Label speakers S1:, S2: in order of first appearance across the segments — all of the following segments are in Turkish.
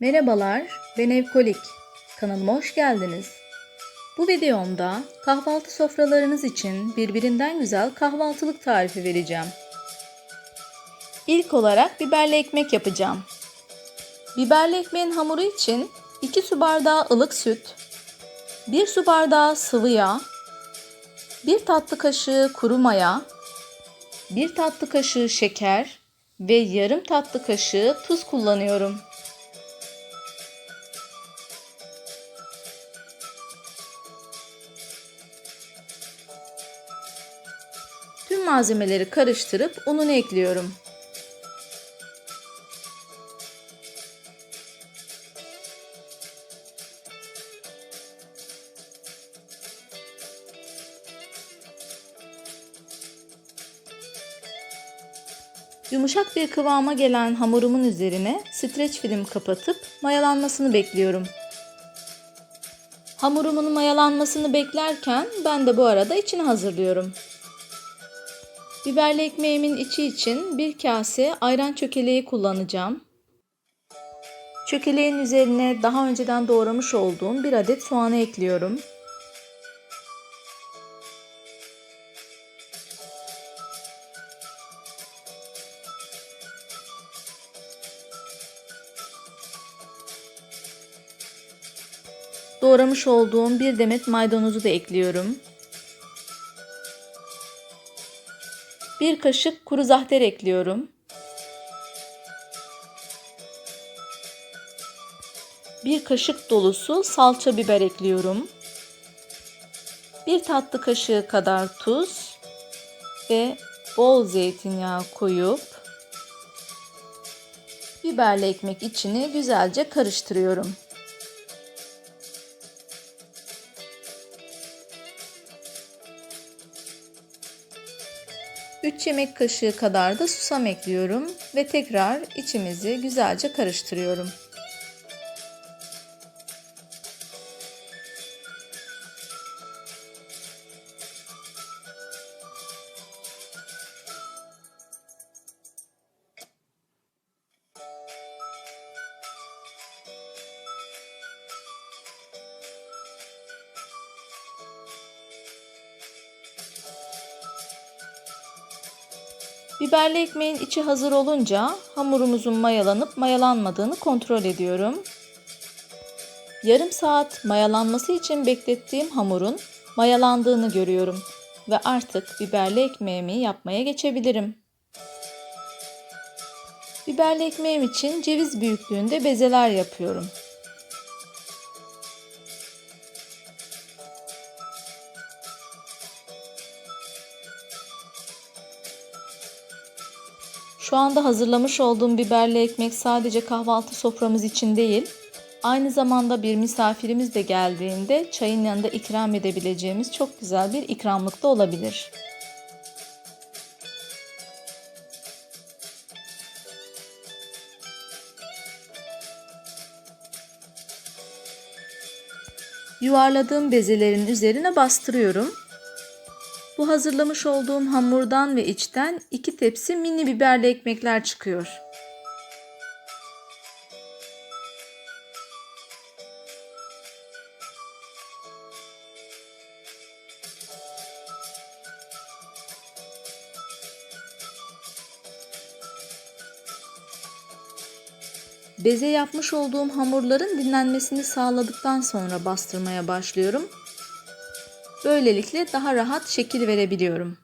S1: Merhabalar, ben Evkolik. Kanalıma hoş geldiniz. Bu videomda kahvaltı sofralarınız için birbirinden güzel kahvaltılık tarifi vereceğim. İlk olarak biberli ekmek yapacağım. Biberli ekmeğin hamuru için 2 su bardağı ılık süt, 1 su bardağı sıvı yağ, 1 tatlı kaşığı kuru maya, 1 tatlı kaşığı şeker ve yarım tatlı kaşığı tuz kullanıyorum. Malzemeleri karıştırıp ununu ekliyorum. Yumuşak bir kıvama gelen hamurumun üzerine streç film kapatıp mayalanmasını bekliyorum. Hamurumun mayalanmasını beklerken ben de bu arada içini hazırlıyorum. Biberli ekmeğimin içi için bir kase ayran çökeleği kullanacağım. Çökeleğin üzerine daha önceden doğramış olduğum bir adet soğanı ekliyorum. Doğramış olduğum bir demet maydanozu da ekliyorum. Bir kaşık kuru zahter ekliyorum. Bir kaşık dolusu salça biber ekliyorum. Bir tatlı kaşığı kadar tuz ve bol zeytinyağı koyup biberli ekmek içini güzelce karıştırıyorum. 3 yemek kaşığı kadar da susam ekliyorum ve tekrar içimizi güzelce karıştırıyorum. Biberli ekmeğin içi hazır olunca hamurumuzun mayalanıp mayalanmadığını kontrol ediyorum. Yarım saat mayalanması için beklettiğim hamurun mayalandığını görüyorum ve artık biberli ekmeğimi yapmaya geçebilirim. Biberli ekmeğim için ceviz büyüklüğünde bezeler yapıyorum. Şu anda hazırlamış olduğum biberli ekmek sadece kahvaltı soframız için değil, aynı zamanda bir misafirimiz de geldiğinde çayın yanında ikram edebileceğimiz çok güzel bir ikramlık da olabilir. Yuvarladığım bezelerin üzerine bastırıyorum bu hazırlamış olduğum hamurdan ve içten iki tepsi mini biberli ekmekler çıkıyor. Beze yapmış olduğum hamurların dinlenmesini sağladıktan sonra bastırmaya başlıyorum Böylelikle daha rahat şekil verebiliyorum.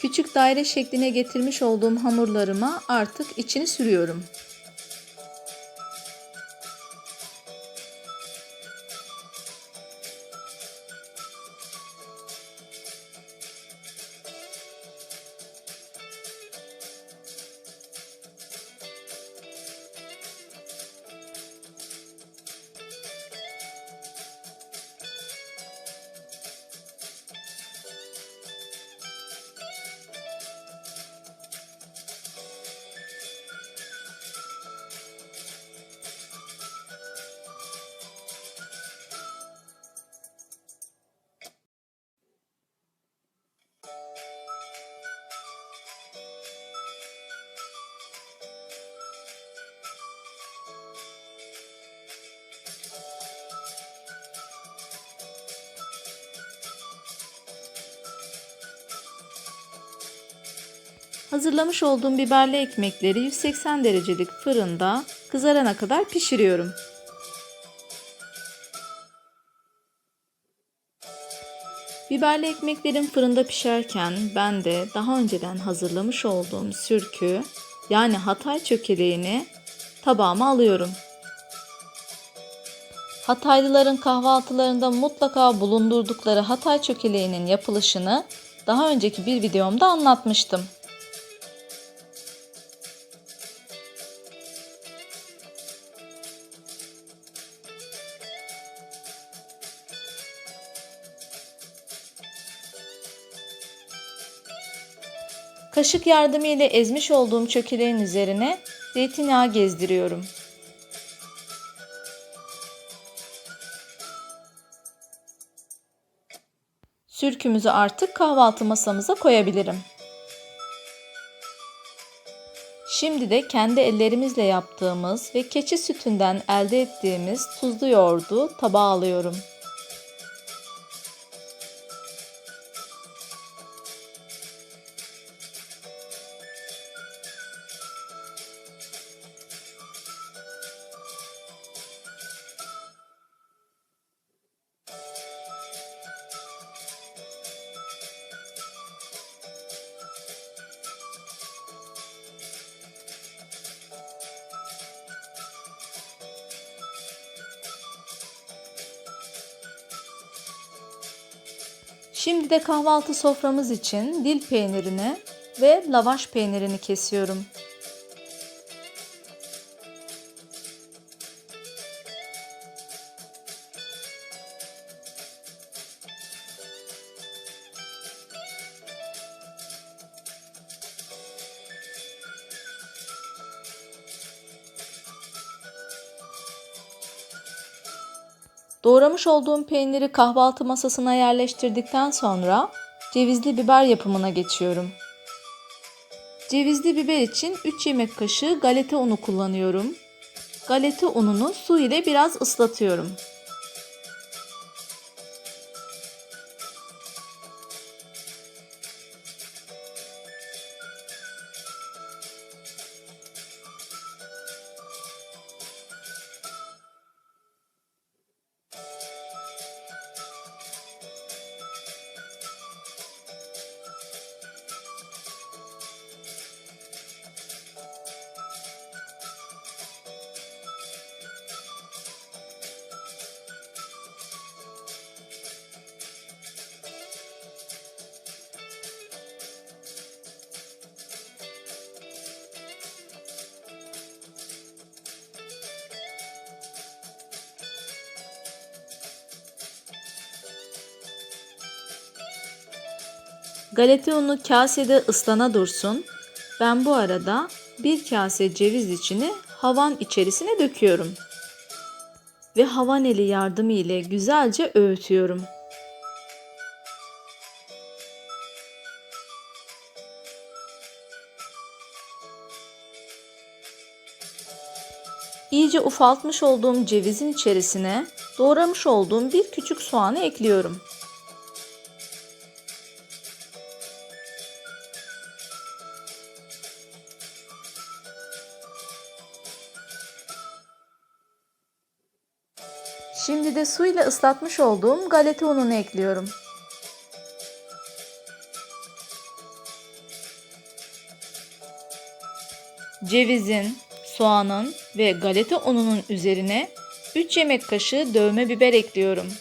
S1: Küçük daire şekline getirmiş olduğum hamurlarıma artık içini sürüyorum. Hazırlamış olduğum biberli ekmekleri 180 derecelik fırında kızarana kadar pişiriyorum. Biberli ekmeklerim fırında pişerken ben de daha önceden hazırlamış olduğum sürkü yani Hatay çökeleğini tabağıma alıyorum. Hataylıların kahvaltılarında mutlaka bulundurdukları Hatay çökeleğinin yapılışını daha önceki bir videomda anlatmıştım. Kaşık yardımıyla ezmiş olduğum çökeleğin üzerine zeytinyağı gezdiriyorum. Sürkümüzü artık kahvaltı masamıza koyabilirim. Şimdi de kendi ellerimizle yaptığımız ve keçi sütünden elde ettiğimiz tuzlu yoğurdu tabağa alıyorum. Şimdi de kahvaltı soframız için dil peynirini ve lavaş peynirini kesiyorum. Doğramış olduğum peyniri kahvaltı masasına yerleştirdikten sonra cevizli biber yapımına geçiyorum. Cevizli biber için 3 yemek kaşığı galeta unu kullanıyorum. Galeta ununu su ile biraz ıslatıyorum. Galeta unu kasede ıslana dursun. Ben bu arada bir kase ceviz içini havan içerisine döküyorum. Ve havan eli yardımı ile güzelce öğütüyorum. İyice ufaltmış olduğum cevizin içerisine doğramış olduğum bir küçük soğanı ekliyorum. De su ile ıslatmış olduğum galeta ununu ekliyorum. Cevizin, soğanın ve galeta ununun üzerine 3 yemek kaşığı dövme biber ekliyorum.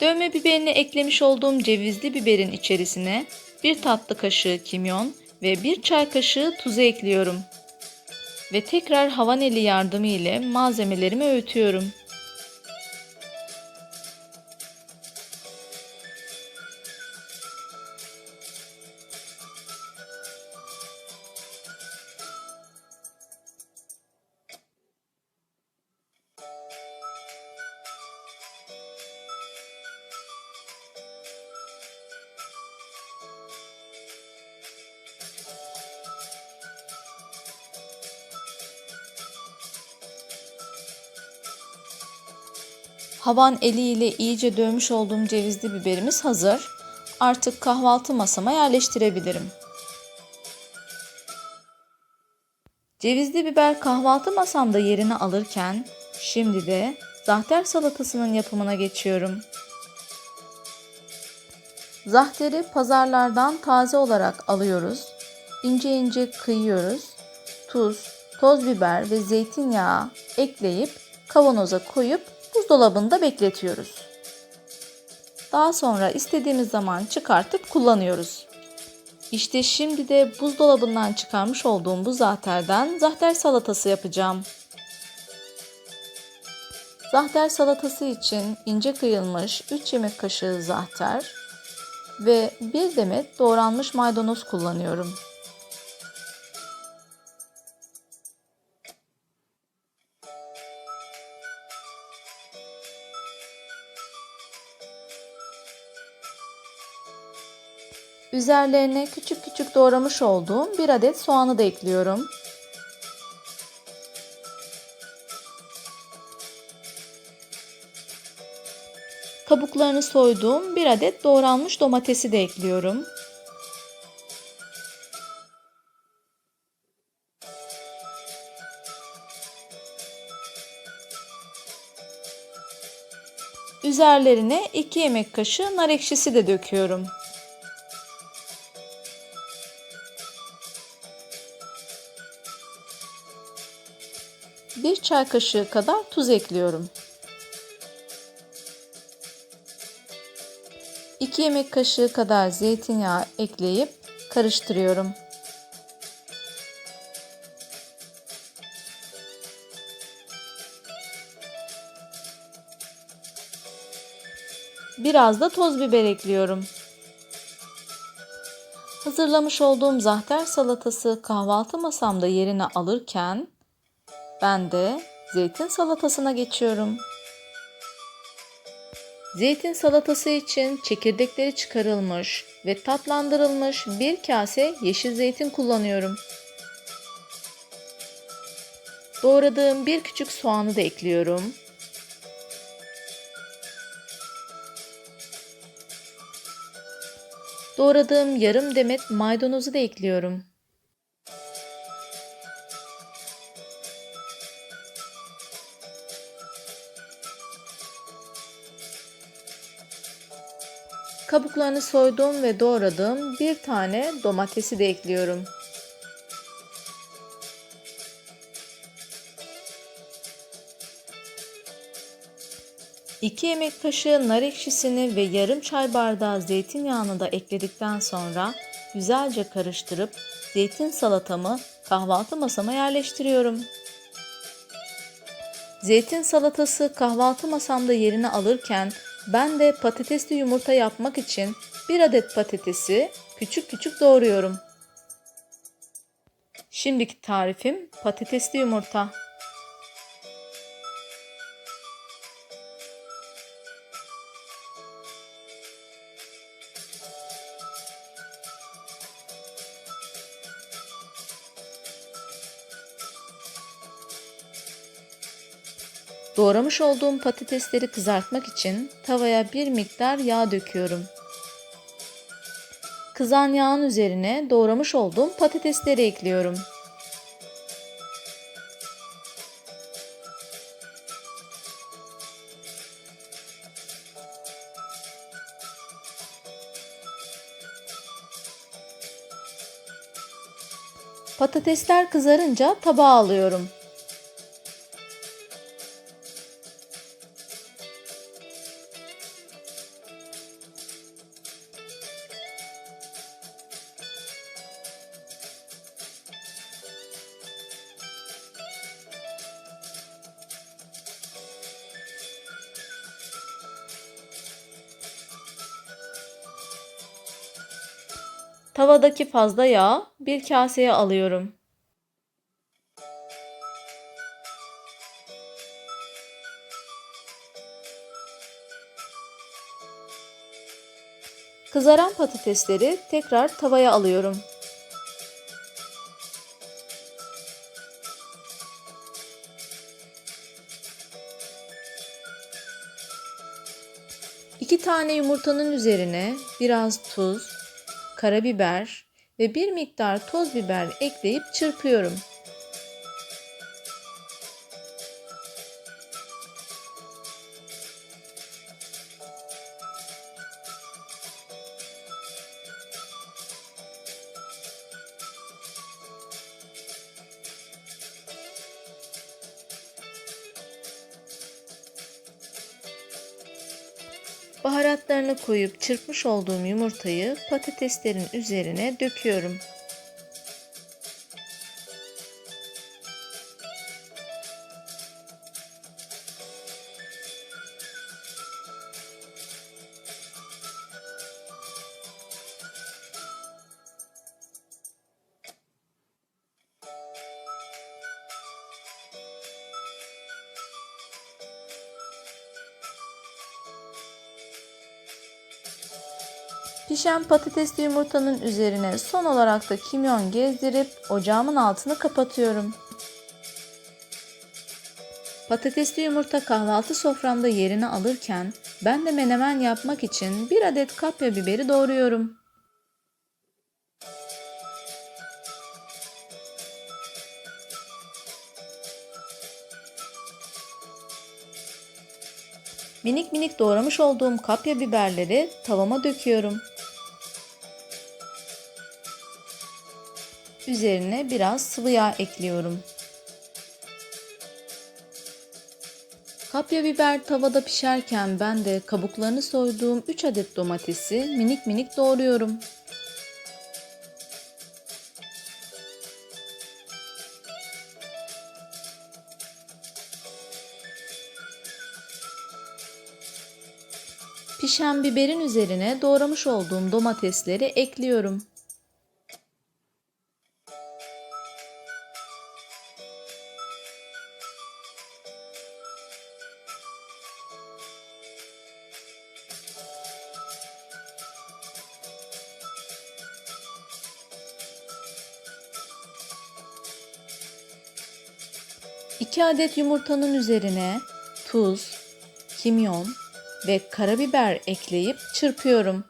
S1: Dövme biberini eklemiş olduğum cevizli biberin içerisine 1 tatlı kaşığı kimyon ve 1 çay kaşığı tuzu ekliyorum ve tekrar havan eli yardımı ile malzemelerimi öğütüyorum. Havan eliyle iyice dövmüş olduğum cevizli biberimiz hazır. Artık kahvaltı masama yerleştirebilirim. Cevizli biber kahvaltı masamda yerini alırken şimdi de zahter salatasının yapımına geçiyorum. Zahteri pazarlardan taze olarak alıyoruz. İnce ince kıyıyoruz. Tuz, toz biber ve zeytinyağı ekleyip kavanoza koyup buzdolabında bekletiyoruz. Daha sonra istediğimiz zaman çıkartıp kullanıyoruz. İşte şimdi de buzdolabından çıkarmış olduğum bu zahterden zahter salatası yapacağım. Zahter salatası için ince kıyılmış 3 yemek kaşığı zahter ve 1 demet doğranmış maydanoz kullanıyorum. Üzerlerine küçük küçük doğramış olduğum bir adet soğanı da ekliyorum. Kabuklarını soyduğum bir adet doğranmış domatesi de ekliyorum. Üzerlerine 2 yemek kaşığı nar ekşisi de döküyorum. Bir çay kaşığı kadar tuz ekliyorum. 2 yemek kaşığı kadar zeytinyağı ekleyip karıştırıyorum. Biraz da toz biber ekliyorum. Hazırlamış olduğum zahter salatası kahvaltı masamda yerini alırken ben de zeytin salatasına geçiyorum. Zeytin salatası için çekirdekleri çıkarılmış ve tatlandırılmış bir kase yeşil zeytin kullanıyorum. Doğradığım bir küçük soğanı da ekliyorum. Doğradığım yarım demet maydanozu da ekliyorum. Kabuklarını soyduğum ve doğradığım bir tane domatesi de ekliyorum. İki yemek kaşığı nar ekşisini ve yarım çay bardağı zeytinyağını da ekledikten sonra güzelce karıştırıp zeytin salatamı kahvaltı masama yerleştiriyorum. Zeytin salatası kahvaltı masamda yerini alırken ben de patatesli yumurta yapmak için bir adet patatesi küçük küçük doğruyorum. Şimdiki tarifim patatesli yumurta. Doğramış olduğum patatesleri kızartmak için tavaya bir miktar yağ döküyorum. Kızan yağın üzerine doğramış olduğum patatesleri ekliyorum. Patatesler kızarınca tabağa alıyorum. Tavadaki fazla yağı bir kaseye alıyorum. Kızaran patatesleri tekrar tavaya alıyorum. tane yumurtanın üzerine biraz tuz, karabiber ve bir miktar toz biber ekleyip çırpıyorum. Baharatlarını koyup çırpmış olduğum yumurtayı patateslerin üzerine döküyorum. Pişen patatesli yumurtanın üzerine son olarak da kimyon gezdirip ocağımın altını kapatıyorum. Patatesli yumurta kahvaltı soframda yerini alırken ben de menemen yapmak için bir adet kapya biberi doğruyorum. Minik minik doğramış olduğum kapya biberleri tavama döküyorum. Üzerine biraz sıvı yağ ekliyorum. Kapya biber tavada pişerken ben de kabuklarını soyduğum 3 adet domatesi minik minik doğruyorum. Pişen biberin üzerine doğramış olduğum domatesleri ekliyorum. İki adet yumurtanın üzerine tuz, kimyon ve karabiber ekleyip çırpıyorum.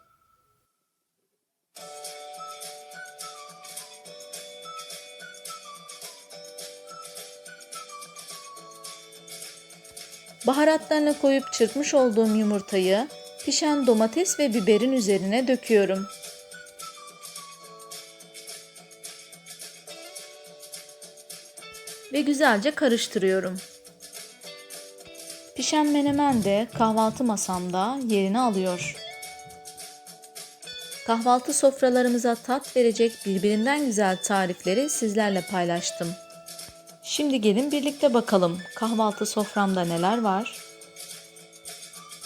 S1: Baharatlarını koyup çırpmış olduğum yumurtayı pişen domates ve biberin üzerine döküyorum. Ve güzelce karıştırıyorum. Pişen menemen de kahvaltı masamda yerini alıyor. Kahvaltı sofralarımıza tat verecek birbirinden güzel tarifleri sizlerle paylaştım. Şimdi gelin birlikte bakalım kahvaltı soframda neler var?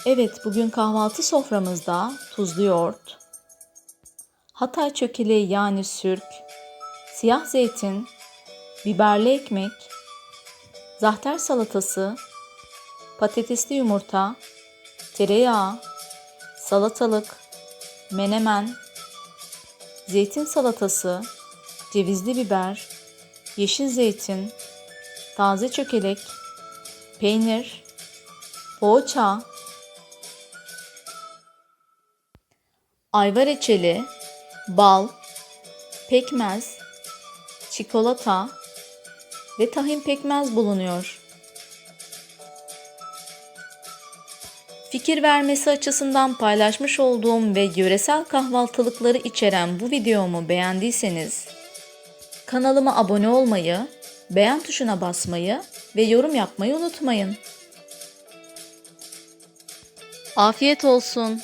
S1: Evet, bugün kahvaltı soframızda tuzlu yoğurt, Hatay çökeleği yani sürk, siyah zeytin, biberli ekmek, zahter salatası, patatesli yumurta, tereyağı, salatalık, menemen, zeytin salatası, cevizli biber, yeşil zeytin, taze çökelek, peynir, poğaça, ayva reçeli, bal, pekmez, çikolata ve tahin pekmez bulunuyor. Fikir vermesi açısından paylaşmış olduğum ve yöresel kahvaltılıkları içeren bu videomu beğendiyseniz kanalıma abone olmayı, beğen tuşuna basmayı ve yorum yapmayı unutmayın. Afiyet olsun.